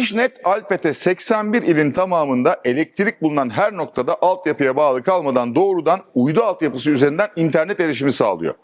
İşnet Alpete 81 ilin tamamında elektrik bulunan her noktada altyapıya bağlı kalmadan doğrudan uydu altyapısı üzerinden internet erişimi sağlıyor.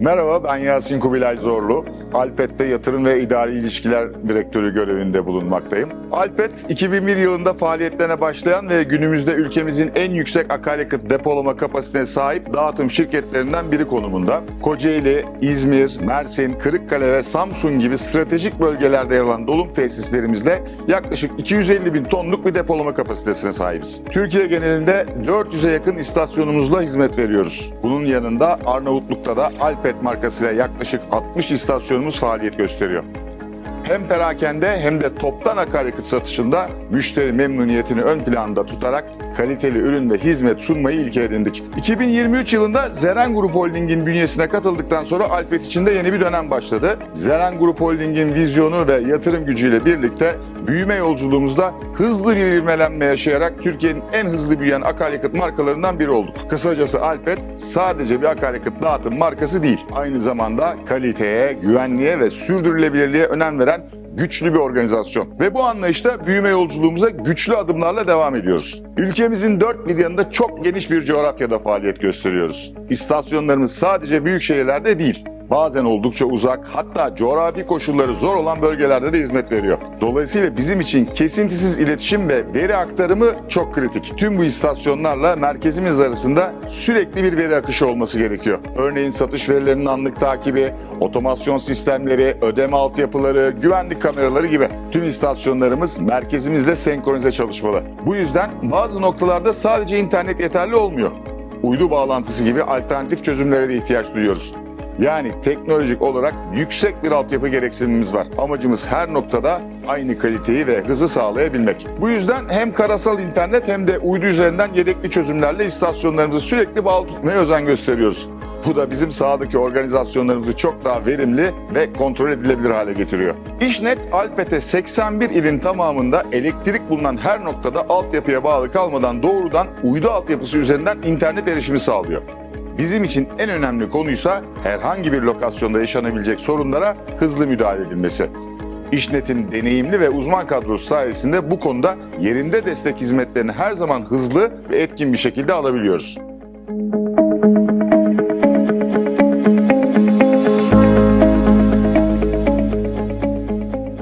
Merhaba ben Yasin Kubilay Zorlu. Alpet'te yatırım ve idari ilişkiler direktörü görevinde bulunmaktayım. Alpet 2001 yılında faaliyetlerine başlayan ve günümüzde ülkemizin en yüksek akaryakıt depolama kapasitesine sahip dağıtım şirketlerinden biri konumunda. Kocaeli, İzmir, Mersin, Kırıkkale ve Samsun gibi stratejik bölgelerde yer alan dolum tesislerimizle yaklaşık 250 bin tonluk bir depolama kapasitesine sahibiz. Türkiye genelinde 400'e yakın istasyonumuzla hizmet veriyoruz. Bunun yanında Arnavutluk'ta da Alpet markasıyla yaklaşık 60 istasyonumuz faaliyet gösteriyor. Hem perakende hem de toptan akaryakıt satışında müşteri memnuniyetini ön planda tutarak kaliteli ürün ve hizmet sunmayı ilke edindik. 2023 yılında Zeren Grup Holding'in bünyesine katıldıktan sonra Alpet için de yeni bir dönem başladı. Zeren Grup Holding'in vizyonu ve yatırım gücüyle birlikte büyüme yolculuğumuzda hızlı bir ivmelenme yaşayarak Türkiye'nin en hızlı büyüyen akaryakıt markalarından biri olduk. Kısacası Alpet sadece bir akaryakıt dağıtım markası değil. Aynı zamanda kaliteye, güvenliğe ve sürdürülebilirliğe önem veren güçlü bir organizasyon. Ve bu anlayışta büyüme yolculuğumuza güçlü adımlarla devam ediyoruz. Ülkemizin dört bir yanında çok geniş bir coğrafyada faaliyet gösteriyoruz. İstasyonlarımız sadece büyük şehirlerde değil, bazen oldukça uzak hatta coğrafi koşulları zor olan bölgelerde de hizmet veriyor. Dolayısıyla bizim için kesintisiz iletişim ve veri aktarımı çok kritik. Tüm bu istasyonlarla merkezimiz arasında sürekli bir veri akışı olması gerekiyor. Örneğin satış verilerinin anlık takibi, otomasyon sistemleri, ödeme altyapıları, güvenlik kameraları gibi. Tüm istasyonlarımız merkezimizle senkronize çalışmalı. Bu yüzden bazı noktalarda sadece internet yeterli olmuyor. Uydu bağlantısı gibi alternatif çözümlere de ihtiyaç duyuyoruz. Yani teknolojik olarak yüksek bir altyapı gereksinimimiz var. Amacımız her noktada aynı kaliteyi ve hızı sağlayabilmek. Bu yüzden hem karasal internet hem de uydu üzerinden yedekli çözümlerle istasyonlarımızı sürekli bağlı tutmaya özen gösteriyoruz. Bu da bizim sahadaki organizasyonlarımızı çok daha verimli ve kontrol edilebilir hale getiriyor. İşnet Alpete 81 ilin tamamında elektrik bulunan her noktada altyapıya bağlı kalmadan doğrudan uydu altyapısı üzerinden internet erişimi sağlıyor. Bizim için en önemli konuysa herhangi bir lokasyonda yaşanabilecek sorunlara hızlı müdahale edilmesi. İşnet'in deneyimli ve uzman kadrosu sayesinde bu konuda yerinde destek hizmetlerini her zaman hızlı ve etkin bir şekilde alabiliyoruz.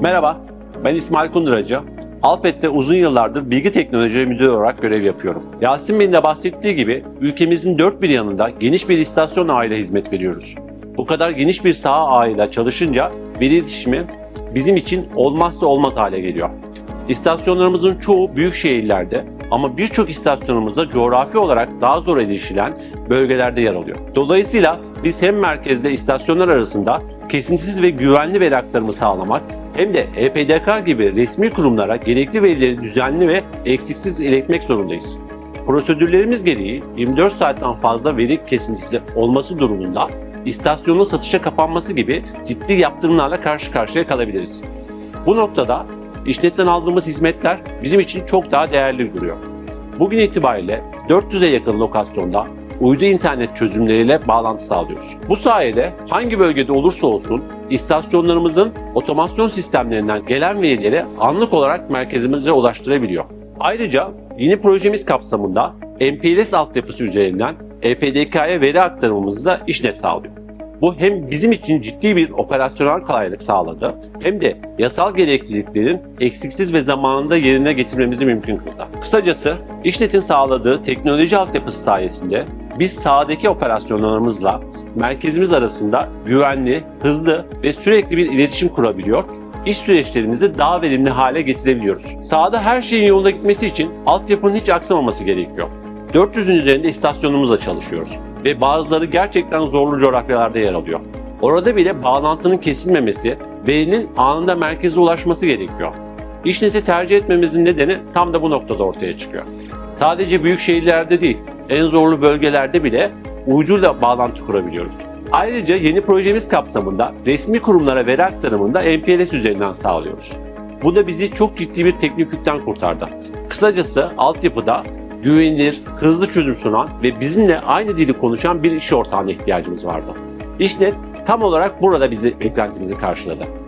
Merhaba, ben İsmail Kunduracı. Alpet'te uzun yıllardır bilgi teknolojileri müdürü olarak görev yapıyorum. Yasin de bahsettiği gibi ülkemizin dört bir yanında geniş bir istasyon ağıyla hizmet veriyoruz. Bu kadar geniş bir saha ağıyla çalışınca veri iletişimi bizim için olmazsa olmaz hale geliyor. İstasyonlarımızın çoğu büyük şehirlerde ama birçok istasyonumuzda coğrafi olarak daha zor erişilen bölgelerde yer alıyor. Dolayısıyla biz hem merkezde istasyonlar arasında kesintisiz ve güvenli veri aktarımı sağlamak hem de EPDK gibi resmi kurumlara gerekli verileri düzenli ve eksiksiz iletmek zorundayız. Prosedürlerimiz gereği 24 saatten fazla veri kesintisi olması durumunda istasyonun satışa kapanması gibi ciddi yaptırımlarla karşı karşıya kalabiliriz. Bu noktada işletten aldığımız hizmetler bizim için çok daha değerli duruyor. Bugün itibariyle 400'e yakın lokasyonda uydu internet çözümleriyle bağlantı sağlıyoruz. Bu sayede hangi bölgede olursa olsun istasyonlarımızın otomasyon sistemlerinden gelen verileri anlık olarak merkezimize ulaştırabiliyor. Ayrıca yeni projemiz kapsamında MPLS altyapısı üzerinden EPDK'ya veri aktarımımızı da işnet sağlıyor. Bu hem bizim için ciddi bir operasyonel kolaylık sağladı hem de yasal gerekliliklerin eksiksiz ve zamanında yerine getirmemizi mümkün kıldı. Kısacası İşnet'in sağladığı teknoloji altyapısı sayesinde biz sahadaki operasyonlarımızla merkezimiz arasında güvenli, hızlı ve sürekli bir iletişim kurabiliyor iş süreçlerimizi daha verimli hale getirebiliyoruz. Sahada her şeyin yolunda gitmesi için altyapının hiç aksamaması gerekiyor. 400'ün üzerinde istasyonumuzla çalışıyoruz ve bazıları gerçekten zorlu coğrafyalarda yer alıyor. Orada bile bağlantının kesilmemesi, verinin anında merkeze ulaşması gerekiyor. İşnet'i tercih etmemizin nedeni tam da bu noktada ortaya çıkıyor. Sadece büyük şehirlerde değil, en zorlu bölgelerde bile uyduyla bağlantı kurabiliyoruz. Ayrıca yeni projemiz kapsamında resmi kurumlara veri aktarımını da MPLS üzerinden sağlıyoruz. Bu da bizi çok ciddi bir teknik yükten kurtardı. Kısacası altyapıda güvenilir, hızlı çözüm sunan ve bizimle aynı dili konuşan bir iş ortağına ihtiyacımız vardı. İşnet tam olarak burada bizi beklentimizi karşıladı.